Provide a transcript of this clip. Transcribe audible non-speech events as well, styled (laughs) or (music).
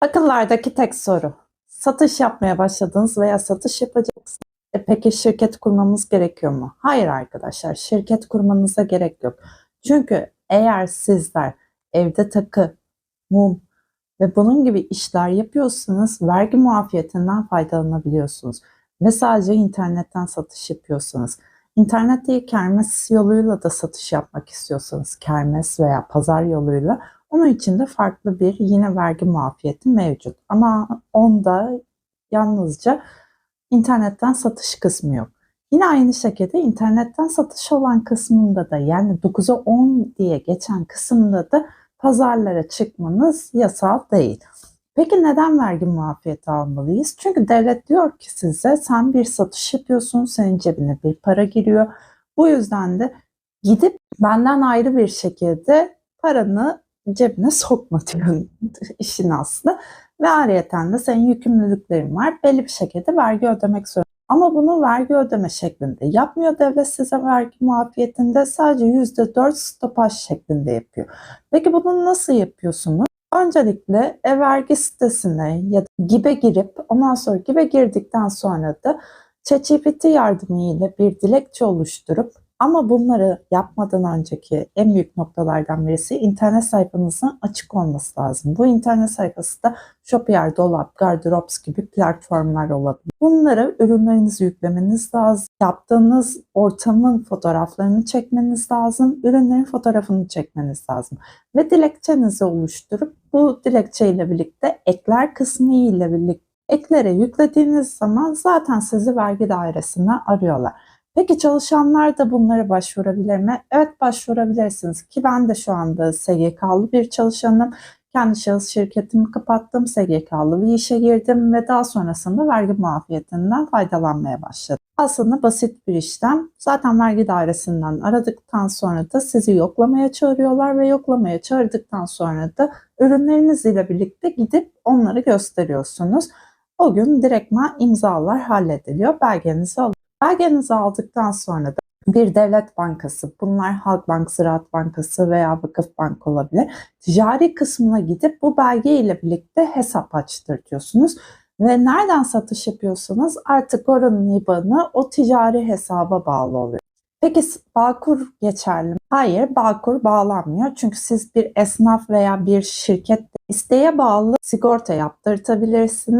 Akıllardaki tek soru. Satış yapmaya başladınız veya satış yapacaksınız. E peki şirket kurmamız gerekiyor mu? Hayır arkadaşlar, şirket kurmanıza gerek yok. Çünkü eğer sizler evde takı, mum ve bunun gibi işler yapıyorsanız vergi muafiyetinden faydalanabiliyorsunuz. Ve sadece internetten satış yapıyorsanız. İnternet değil kermes yoluyla da satış yapmak istiyorsanız kermes veya pazar yoluyla onun için de farklı bir yine vergi muafiyeti mevcut. Ama onda yalnızca internetten satış kısmı yok. Yine aynı şekilde internetten satış olan kısmında da yani 9'a 10 diye geçen kısımda da pazarlara çıkmanız yasal değil. Peki neden vergi muafiyeti almalıyız? Çünkü devlet diyor ki size sen bir satış yapıyorsun, senin cebine bir para giriyor. Bu yüzden de gidip benden ayrı bir şekilde paranı cebine sokma diyor (laughs) işin aslı. Ve ayrıyeten de senin yükümlülüklerin var. Belli bir şekilde vergi ödemek zorunda. Ama bunu vergi ödeme şeklinde yapmıyor devlet size vergi muafiyetinde sadece %4 stopaj şeklinde yapıyor. Peki bunu nasıl yapıyorsunuz? Öncelikle e-vergi sitesine ya da GİB'e girip ondan sonra GİB'e girdikten sonra da ChatGPT yardımıyla bir dilekçe oluşturup ama bunları yapmadan önceki en büyük noktalardan birisi internet sayfanızın açık olması lazım. Bu internet sayfası da Shopier, Dolap, Garderops gibi platformlar olabilir. Bunları ürünlerinizi yüklemeniz lazım. Yaptığınız ortamın fotoğraflarını çekmeniz lazım. Ürünlerin fotoğrafını çekmeniz lazım. Ve dilekçenizi oluşturup bu dilekçeyle birlikte ekler kısmı ile birlikte eklere yüklediğiniz zaman zaten sizi vergi dairesine arıyorlar. Peki çalışanlar da bunlara başvurabilir mi? Evet başvurabilirsiniz ki ben de şu anda SGK'lı bir çalışanım. Kendi şahıs şirketimi kapattım, SGK'lı bir işe girdim ve daha sonrasında vergi muafiyetinden faydalanmaya başladım. Aslında basit bir işlem. Zaten vergi dairesinden aradıktan sonra da sizi yoklamaya çağırıyorlar ve yoklamaya çağırdıktan sonra da ürünleriniz ile birlikte gidip onları gösteriyorsunuz. O gün direktman imzalar hallediliyor. Belgenizi alın. Belgenizi aldıktan sonra da bir devlet bankası, bunlar Halkbank, Ziraat Bankası veya Vakıf Bank olabilir. Ticari kısmına gidip bu belge ile birlikte hesap açtırtıyorsunuz. Ve nereden satış yapıyorsanız artık oranın IBAN'ı o ticari hesaba bağlı oluyor. Peki Bağkur geçerli mi? Hayır, Bağkur bağlanmıyor. Çünkü siz bir esnaf veya bir şirket isteğe bağlı sigorta yaptırtabilirsiniz.